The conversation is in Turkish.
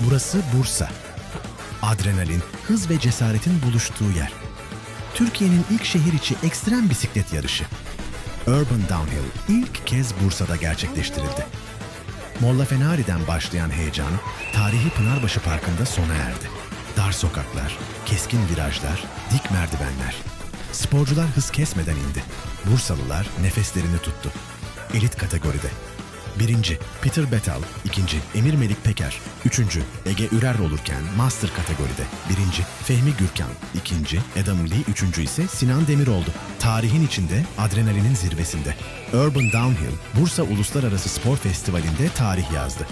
Burası Bursa. Adrenalin, hız ve cesaretin buluştuğu yer. Türkiye'nin ilk şehir içi ekstrem bisiklet yarışı. Urban Downhill ilk kez Bursa'da gerçekleştirildi. Molla Fenari'den başlayan heyecan, tarihi Pınarbaşı Parkı'nda sona erdi. Dar sokaklar, keskin virajlar, dik merdivenler. Sporcular hız kesmeden indi. Bursalılar nefeslerini tuttu. Elit kategoride. Birinci Peter Betal, ikinci Emir Melik Peker, üçüncü Ege Ürer olurken Master kategoride. Birinci Fehmi Gürkan, ikinci Adam Lee, üçüncü ise Sinan Demir oldu. Tarihin içinde adrenalinin zirvesinde. Urban Downhill, Bursa Uluslararası Spor Festivali'nde tarih yazdı.